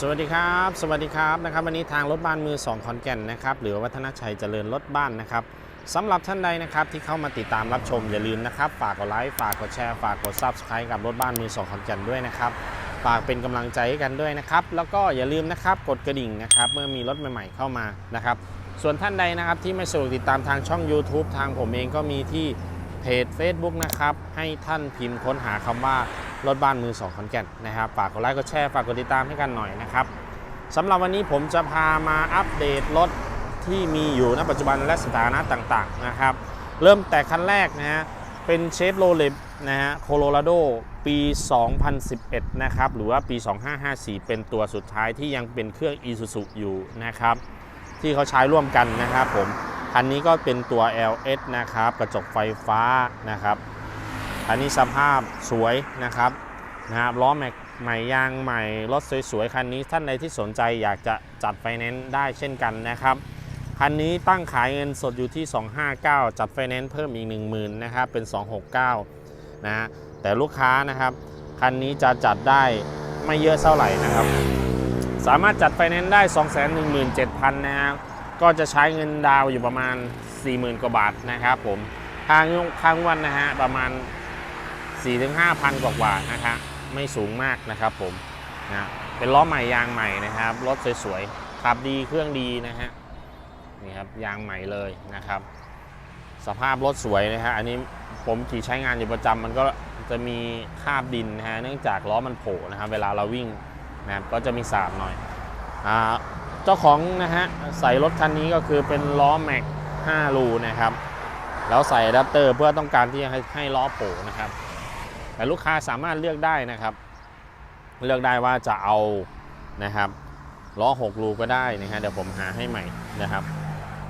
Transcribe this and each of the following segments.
สวัสดีครับ สวัสดีครับนะครับ วันนี้ทางรถบ้านมือ 2 ขอนแก่นนะครับหรือวัฒนชัยเจริญรถบ้านนะครับสำหรับท่านใดนะครับที่เข้ามาติดตามรับชมอย่าลืมนะครับ ฝากกดไลค์ฝากกดแชร์ฝากกด Subscribe กับรถบ้านมือ 2 ขอนแก่นด้วยนะครับฝากเป็นกำลังใจให้กันด้วยนะครับ แล้วก็อย่าลืมนะครับกดกระดิ่งนะครับเมื่อมีรถใหม่ๆเข้ามานะครับส่วนท่านใดนะครับที่ไม่สะดวกติดตามทางช่อง YouTube ทางผมเองก็มีที่เพจ Facebook นะครับให้ท่านพิมพ์ค้นหาคำว่า รถบ้านมือสองขอนแก่นนะครับฝากกดไลค์กดแชร์ฝากกดติดตามให้กันหน่อยนะครับสำหรับวันนี้ผมจะพามาอัปเดตรถที่มีอยู่ณปัจจุบันและสถานะต่างๆนะครับ เริ่มแต่คันแรกนะฮะเป็นเชฟโรเลตนะฮะโคโลราโดปี 2011 นะครับ หรือว่าปี 2554 เป็นตัวสุดท้ายที่ยังเป็นเครื่อง Isuzu อยู่นะครับ ที่เขาใช้ร่วมกันนะครับผม คันนี้ก็เป็นตัว LS นะครับ กระจกไฟฟ้านะครับ คันนี้สภาพสวยนะครับนะครับล้อแม็กใหม่ยางใหม่รถสวยๆคันนี้ท่านใดที่สนใจอยากจะจัดไฟแนนซ์ได้เช่นกันนะครับคันนี้ตั้งขายเงินสดอยู่ที่ 259 จัดไฟแนนซ์เพิ่มอีก 10,000นะครับเป็น 269นะฮะแต่ลูกค้านะครับคันนี้จะจัดได้ไม่เยอะเท่าไหร่นะครับ สามารถจัดไฟแนนซ์ได้ 217,000นะครับก็จะใช้เงินดาวอยู่ประมาณ 40,000 กว่าบาทนะครับผมทางทางวันนะฮะประมาณ 4-5,000 กว่ากว่าๆนะครับไม่สูงมากนะครับผมนะเป็นล้อใหม่ยางใหม่นะครับ รถสวยๆขับดีเครื่องดีนะฮะนี่ครับยางใหม่เลยนะครับ สภาพรถสวยนะฮะอันนี้ผมขี่ใช้งานอยู่ประจำมันก็จะมีคราบดินนะฮะเนื่องจากล้อมันโผล่นะครับเวลาเราวิ่งนะครับก็จะมีสาบหน่อยอ่าเจ้าของนะฮะใส่รถคันนี้ก็คือเป็นล้อแม็ก5รูนะครับแล้วใส่อะแดปเตอร์เพื่อต้องการที่จะให้ให้ล้อโผล่นะครับ แต่ลูกค้าสามารถเลือกได้นะครับ เลือกได้ว่าจะเอานะครับล้อ6รูก็ได้นะฮะเดี๋ยวผมหาให้ใหม่นะครับ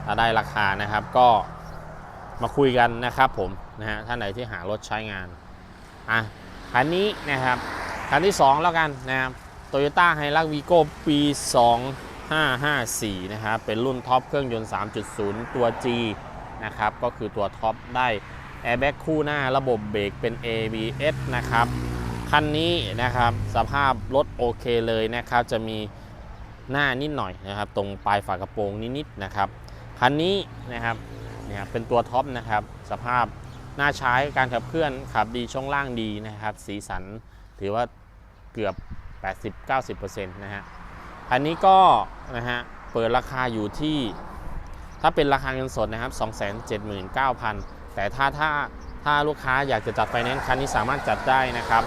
ถ้าได้ราคานะครับก็มาคุยกันนะครับผมนะฮะท่านไหนที่หารถใช้งานอะคันนี้นะครับคันที่ 2 แล้วกันนะครับโตโยต้าไฮรักวีโก้ปี 2554 นะครับเป็นรุ่นท็อปเครื่องยนต์ 3.0 ตัว G นะครับก็คือตัวท็อปได้ แอร์แบ็กคู่หน้าระบบเบรกเป็น ABS นะครับคันนี้นะครับสภาพรถโอเคเลยนะครับ จะมีหน้านิดหน่อยนะครับ ตรงปลายฝากระโปรงนิดๆนะครับคันนี้นะครับเนี่ยเป็นตัวท็อปนะครับ สภาพน่าใช้การขับเคลื่อนขับดีช่วงล่างดีนะครับ สีสันถือว่าเกือบ 80-90%นะฮะอันนี้ก็นะฮะเปิดราคาอยู่ที่ ถ้าเป็นราคาเงินสดนะครับ 279,000 แต่ถ้าถ้าถ้าลูกค้าอยากจะจัดไฟแนนซ์คันนี้สามารถจัดได้นะครับ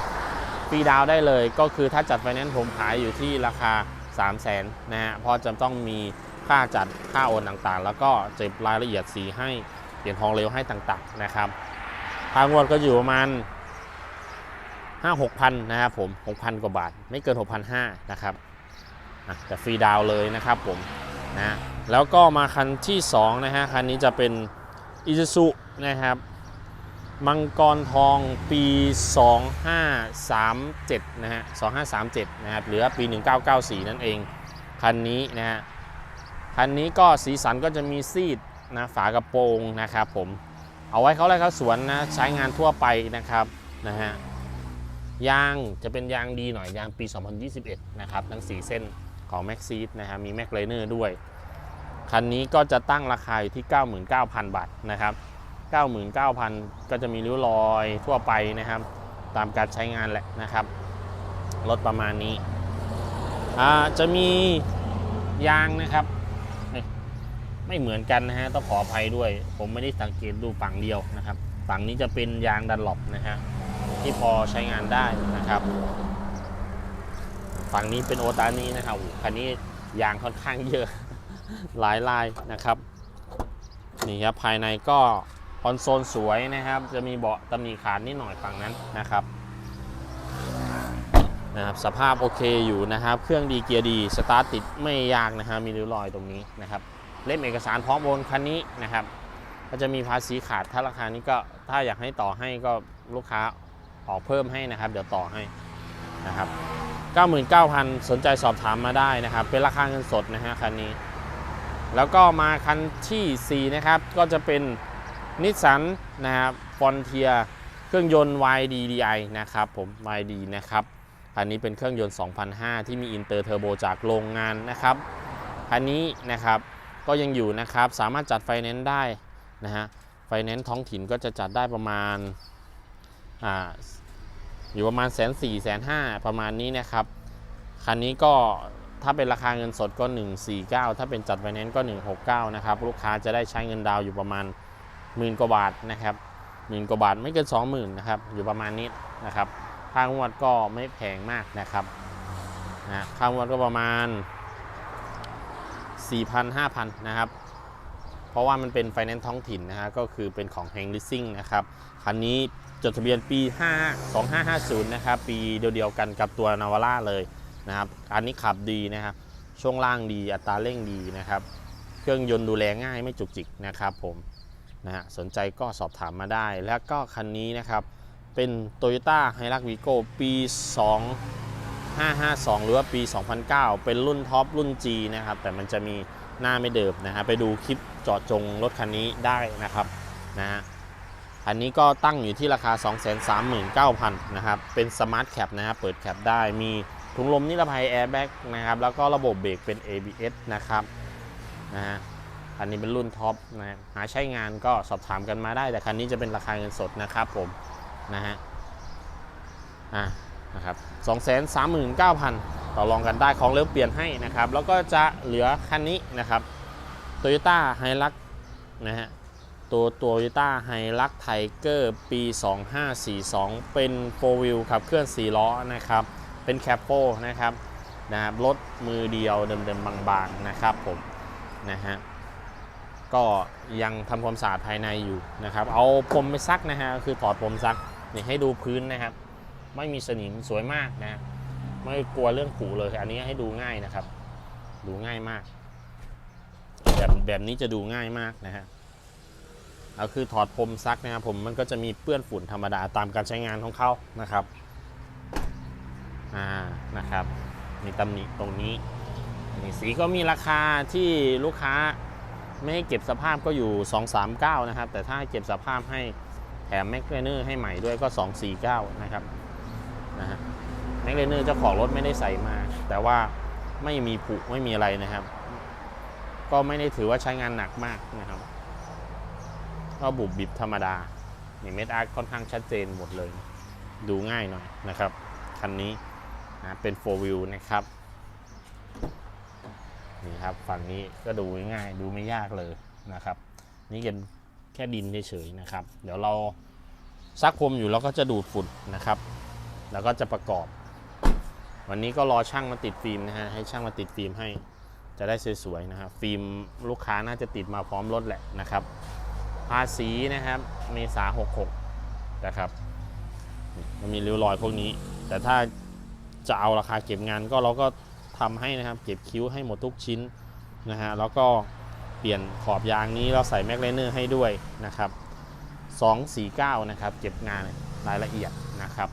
ฟรีดาวได้เลยก็คือถ้าจัดไฟแนนซ์ผมขายอยู่ที่ราคา 3 0 0 0 0นนะฮะเพราะจะต้องมีค่าจัดค่าโอนต่างๆ แล้วก็เจ็บรายละเอียดสีให้เหรียญทองเร็วให้ต่างๆนะครับทางงวดก็อยู่ประมาณห้าหกพันนะครับผมหกพันกว่าบาท ไม่เกินหกพันห้านะครับอะแต่ฟรีดาวเลยนะครับผมนะแล้วก็มาคันที่ 2 นะฮะคันนี้จะเป็น i s u z u นะครับ มังกรทองปี 2537 นะฮะ 2537 นะครับหรือว่าปี 1994 นั่นเอง คันนี้นะฮะ คันนี้ก็สีสันก็จะมีซีดนะฝากระโปรงนะครับผม เอาไว้เขาไล่เขาสวนนะ ใช้งานทั่วไปนะครับ นะฮะ ยางจะเป็นยางดีหน่อย ยางปี 2021 นะครับ ทั้ง 4 เส้นของ m a x ซีดนะครับมี m a c l i n e r ด้วย คันนี้ก็จะตั้งราคาอยู่ที่ 99,000 บาทนะครับ 99,000 ก็จะมีริ้วรอยทั่วไปนะครับ ตามการใช้งานแหละนะครับ รถประมาณนี้ จะมียางนะครับ ไม่เหมือนกันนะฮะต้องขออภัยด้วย ผมไม่ได้สังเกตดูฝั่งเดียวนะครับ ฝั่งนี้จะเป็นยางดันหลบนะฮะที่พอใช้งานได้นะครับ ฝั่งนี้เป็นโอตานี้นะครับคันนี้ยางค่อนข้างเยอะหลายลายนะครับนี่ครับภายในก็ อนโซลสวยนะครับ จะมีเบาะตำหนิขาดนิดหน่อยฝั่งนั้นนะครับนะครับ สภาพโอเคอยู่นะครับ เครื่องดีเกียร์ดีสตาร์ทติดไม่ยากนะฮะมีริ้วรอยตรงนี้นะครับเล่มเอกสารพร้อมโอนคันนี้นะครับ ก็จะมีภาษีขาดถ้าราคานี้ก็ถ้าอยากให้ต่อให้ก็ลูกค้าออกเพิ่มให้นะครับ เดี๋ยวต่อให้นะครับ99,000 สนใจสอบถามมาได้นะครับ เป็นราคาเงินสดนะฮะคันนี้ แล้วก็มาคันทีสี่4 นะครับ ก็จะเป็น นิสสันนะครับฟอนเทียเครื่องยนต์ YDDI นะครับผม YD นะครับคันนี้เป็นเครื่องยนต์ 2005 ที่มีอินเตอร์เทอร์โบจากโรงงานนะครับคันนี้นะครับก็ยังอยู่นะครับสามารถจัดไฟแนนซ์ได้นะฮะไฟแนนซ์ท้องถิ่นก็จะจัดได้ประมาณอ่าอยู่ประมาณแสนสี่แสนห้าประมาณนี้นะครับคันนี้ก็ถ้าเป็นราคาเงินสดก็ 149 ถ้าเป็นจัดไฟแนนซ์ก็ 169 นะครับ ลูกค้าจะได้ใช้เงินดาวอยู่ประมาณ หมื่นกว่าบาทนะครับหมื่นกว่าบาทไม่เกิน20,000นะครับอยู่ประมาณนี้นะครับค่างวดก็ไม่แพงมากนะครับนะค่างวดก็ประมาณ 4,000 5,000นะครับเพราะว่ามันเป็นไฟแนนซ์ท้องถิ่นนะฮะก็คือเป็นของ h a n g Leasing นะครับคันนี้จดทะเบียนปี 5 2550 นะครับปีเดียวกันกับตัวนาวาร่าเลยนะครับอันนี้ขับดีนะครับช่วงล่างดีอัตราเร่งดีนะครับ เครื่องยนต์ดูแลง่ายไม่จุกจิกนะครับผม นะฮะสนใจก็สอบถามมาได้ แล้วก็คันนี้นะครับ เป็น Toyota h i l u x Vigo ปี 2552 หรือว่าปี 2009 เป็นรุ่นท็อปรุ่น G นะครับ แต่มันจะมีหน้าไม่เดิมนะฮะไปดูคลิปจาะจงรถคันนี้ได้นะครับนะฮะอันนี้ก็ตั้งอยู่ที่ราคา 239,000นะครับ เป็นสมาร์ทแคปนะครับเปิดแคปได้มีถุงลมนิรภัยแอร์แบ็กนะครับ แล้วก็ระบบเบรกเป็น ABS นะครับนะฮะ อันนี้เป็นรุ่นท็อปนะฮะหาใช้งานก็สอบถามกันมาได้ แต่คันนี้จะเป็นราคาเงินสดนะครับผมนะฮะอ่านะครับ239,000ต่อรองกันได้ของเริ่มเปลี่ยนให้นะครับ แล้วก็จะเหลือคันนี้นะครับ Toyota h i l u x นะฮะตัว Toyota h i l u x Tiger ปี 2542 เป็น4 wheel ขับเคลื่อน 4 ล้อนะครับ เป็นแคปโปนะครับนะครับรถมือเดียวเดิมๆบางๆนะครับผมนะฮะ ก็ยังทำความสะอาดภายในอยู่นะครับ เอาพรมไปซักนะฮะคือถอดพรมซักนี่ให้ดูพื้นนะครับ ไม่มีสนิมสวยมากนะฮะไม่กลัวเรื่องผุเลยอันนี้ให้ดูง่ายนะครับ ดูง่ายมาก แบบแบบนี้จะดูง่ายมากนะฮะเอาคือถอดพรมซักนะครับผมมันก็จะมีเปื้อนฝุ่นธรรมดาตามการใช้งานของเขานะครับอ่านะครับมีตำหนิตรงนี้นี่สีก็มีราคาที่ลูกค้า ไม่ให้เก็บสภาพก็อยู่ 239 นะครับ แต่ถ้าเก็บสภาพให้แถมแม็กเลเนอร์ให้ใหม่ด้วยก็ 249 นะครับนะฮะแม็กเลเนอร์เจ้าของรถไม่ได้ใส่มา แต่ว่าไม่มีผุไม่มีอะไรนะครับ ก็ไม่ได้ถือว่าใช้งานหนักมากนะครับ ก็บุบบิบธรรมดานี่เม็ดอาร์ตค่อนข้างชัดเจนหมดเลย ดูง่ายหน่อยนะครับ คันนี้นะเป็น 4 wheel นะครับ นี่ครับฝั่งนี้ก็ดูง่ายดูไม่ยากเลยนะครับ นี่เป็นแค่ดินเฉยๆนะครับ เดี๋ยวเราซักพรมอยู่แล้วก็จะดูดฝุ่นนะครับ แล้วก็จะประกอบ วันนี้ก็รอช่างมาติดฟิล์มนะฮะให้ช่างมาติดฟิล์มให้จะได้สวยๆนะครับฟิล์มลูกค้าน่าจะติดมาพร้อมรถแหละนะครับภาษีนะครับเมษา66นะครับมันมีริ้วรอยพวกนี้ แต่ถ้าจะเอาราคาเก็บงานก็เราก็ ทำให้นะครับเก็บคิ้วให้หมดทุกชิ้นนะฮะแล้วก็เปลี่ยนขอบยางนี้เราใส่แม็กไลเนอร์ให้ด้วยนะครับ249นะครับเก็บงานรายละเอียดนะครับ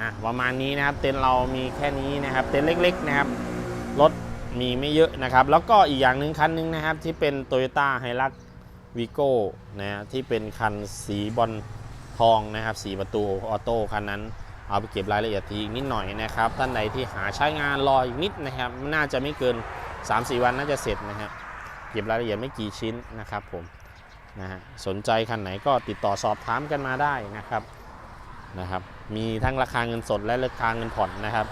อะประมาณนี้นะครับเต็นเรามีแค่นี้นะครับเต็นเล็กๆนะครับรถมีไม่เยอะนะครับ แล้วก็อีกอย่างหนึ่งคันหนึงนะครับ ที่เป็น Toyota h i l u x Vigo นะฮะที่เป็นคันสีบอลทองนะครับสีประตูออโต้คันนั้น เอาไปเก็บรายละเอียดทีอีกนิดหน่อยนะครับ ท่านใดที่หาใช้งานรออีกนิดนะครับ น่าจะไม่เกิน 3-4 วันน่าจะเสร็จนะครับเก็บรายละเอียดไม่กี่ชิ้นนะครับผมนะฮะสนใจคันไหนก็ติดต่อสอบถามกันมาได้นะครับนะครับมีทั้งราคาเงินสดและราคาเงินผ่อนนะครับ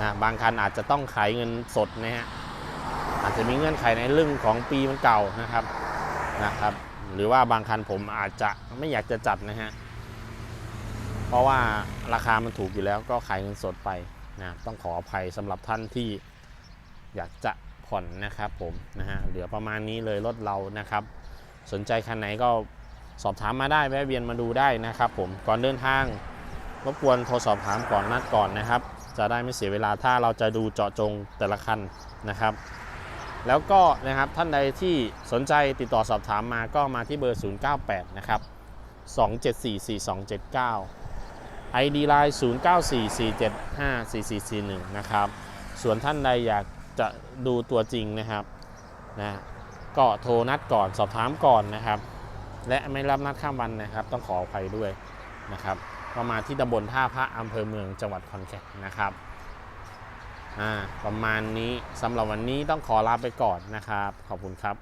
นะบางคันอาจจะต้องขายเงินสดนะฮะอาจจะมีเงื่อนไขในเรื่องของปีมันเก่านะครับนะครับ หรือว่าบางคันผมอาจจะไม่อยากจะจัดนะฮะ เพราะว่าราคามันถูกอยู่แล้วก็ขายเงินสดไปนะต้องขออภัยสำหรับท่านที่อยากจะผ่อนนะครับผมนะฮะเหลือประมาณนี้เลยรถเรานะครับ สนใจคันไหนก็สอบถามมาได้แวะเวียนมาดูได้นะครับ ผมก่อนเดินทางรบกวนโทรสอบถามก่อนนัดก่อนนะครับ จะได้ไม่เสียเวลาถ้าเราจะดูเจาะจงแต่ละคันนะครับ แล้วก็นะครับท่านใดที่สนใจติดต่อสอบถามมาก็มาที่เบอร์ 098 นะครับ 2744279 ID Line 0944754441 นะครับ ส่วนท่านใดอยากจะดูตัวจริงนะครับนะก็โทรนัดก่อนสอบถามก่อนนะครับ และไม่รับนัดข้ามวันนะครับ ต้องขออภัยด้วยนะครับก็มาที่ตำบลท่าพระอำเภอเมืองจังหวัดขอนแก่นนะครับอ่าประมาณนี้สำหรับวันนี้ต้องขอลาไปก่อนนะครับ ขอบคุณครับ